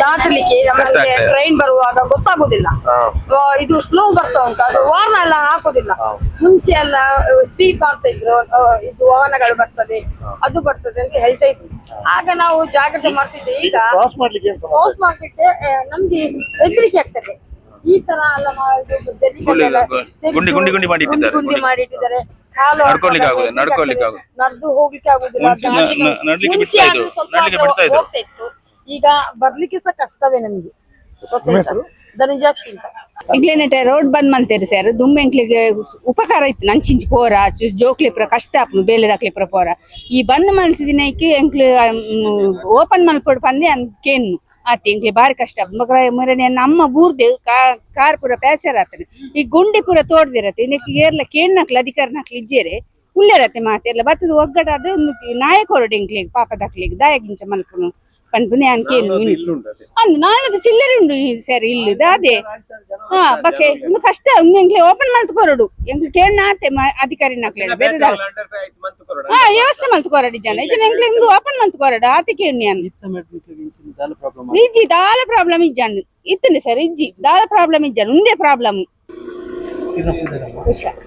ದಾಟಲಿಕ್ಕೆ ನಮಗೆ. ಟ್ರೈನ್ ಬರುವಾಗ ಗೊತ್ತಾಗುದಿಲ್ಲ. ಇದು ಸ್ಲೋ ಬರ್ತಾ ಉಂಟು. ಅದು ವಾರ್ನ್ ಎಲ್ಲ ಹಾಕುದಿಲ್ಲ. ಮುಂಚೆ ಎಲ್ಲ ಸ್ಪೀಡ್ ಮಾಡ್ತಾ ಇದ್ರು ಇದು ವಾಹನಗಳು ಬರ್ತದೆ ಅದು ಬರ್ತದೆ ಅಂತ ಹೇಳ್ತಾ ಇದ್ರು. ಆಗ ನಾವು ಜಾಗ್ರತೆ ಮಾಡ್ತಿದ್ದೆ ಈಗ ಕ್ರಾಸ್ ಮಾಡ್ಲಿಕ್ಕೆ ನಮ್ಗೆ ಹೆದರಿಕೆ ಆಗ್ತದೆ. ಈ ತರ ಎಲ್ಲ ಗುಂಡಿ- ಗುಂಡಿ- ಗುಂಡಿ- ಮಾಡಿಟ್ಟಿದ್ದಾರೆ. ಗುಂಡಿ ಕಾಲು ನಡ್ಕೊಳ್ಲಿಕ್ಕೆ. ನಡ್ದು ಹೋಗ್ಲಿಕ್ಕೆ ಆಗುದಿಲ್ಲ. ನಡ್ಲಿಕ್ಕೆ ಬಿಡ್ತಾ ಇದ್ರು. ನಡ್ಲಿಕ್ಕೆ ಬಿಡ್ತಾ ಇದ್ರು. ಈಗ ಬರ್ಲಿಕ್ಕೆ ಸಹ ಕಷ್ಟವೇ ನಮಗೆ? ಧನುಜಾಕ್ಷಿ ಅಂತ. ರೋಡ್ ಬಂದ್ ಮಲ್ತೇರಿ ಸರ್ ದುಮ್ಮೆ ಎಂಕ್ಲಿಗೆ ಉಪಕಾರ ಇತ್ತು. ನಂಚಿಂಚಿ ಪೋರ ಜೋಕ್ಲಿಪ್ರ ಜೋಕ್ಲೆ ಪುರ ಕಷ್ಟ ಆಪ್ನು ಬೇಲೆ ದಾಕ್ಲಿಪ್ರ ಪುರ. ಈ ಬಂದ್ ಮಲ್ತಿದಿನೈಕೆ ಎಂಕ್ಲು ಓಪನ್ ಮಲ್ಪೊಡು ಪಂದೆ ಕೇನು ಆತಿ ಎಂಕ್ಲಿ ಬಾರಿ ಕಷ್ಟ. ಮಗ ಮರನೆ ನಮ್ಮ ಬೂರ್ದೆ ಕಾರ್ ಪುರ ಪ್ಯಾಚರ್ ಆತನೆ ಈ ಗುಂಡಿ ಪುರ ತೋಡ್ದಿರತ್ತೆ. ಇನ್ನಕ್ಕೆ ಏರ್ಲ ಕೇಣ್ಣಕ್ಲ ಅಧಿಕಾರ ನಕ್ಲಿ ಇಜ್ಜೇರೆ. ಉಳ್ಳೇರತ್ತೆ ಮಾತೆ. ಎಲ್ಲ ಬತ್ತದ ಒಂದು ಅದು ನಾಯಕ ಹೊರಡು ಎಂಕ್ಲಿಗೆ ಪಾಪ ದಕ್ಲಿಗೆ ದಾಯಗಿಂಚ ಮಲ್ಪುನು. ಪನ್ಪುನೆ ಅನ್ಕೇನು ಅಂದ್ ನಾಳದ ಚಿಲ್ಲರೆ ಉಂಡು ಈ ಸರಿ ಇಲ್ಲದ ಅದೇ ಹಾ ಬಕ್ಕೆ ಒಂದು ಕಷ್ಟ ಒಂದು ಎಂಕ್ಲೆ ಓಪನ್ ಮಲ್ತ್ ಕೊರಡು ಎಂಕ್ಲೆ ಕೇಳ್ ನಾತೆ ಅಧಿಕಾರಿ ನಕ್ಲೆ ಬೇರೆ ದಾಲ್ ಹಾ ವ್ಯವಸ್ಥೆ ಮಲ್ತ್ ಕೊರಡಿ ಜನ ಇಜನ ಎಂಕ್ಲೆ ಇಂದು ಓಪನ್ ಮಲ್ತ್ ಕೊರಡು ಆತಿ ಕೇಳಿ ಅನ್ ಇಜ್ಜಿ ದಾಲ ಪ್ರಾಬ್ಲಮ್ ಇಜ್ಜಂಡು ಇತ್ತಂಡೆ ಸರ್ ಇಜ್ಜಿ ದಾಲ ಪ್ರಾಬ್ಲಮ್ ಇಜ್ಜಂಡು ಉಂದೇ ಪ್ರಾಬ್ಲಮ್ ಹುಷಾರ್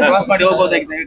ಕ್ರಾಸ್ ಮಾಡಿ ಹೋಗ್ಬೋದಾಗಿತ್ತು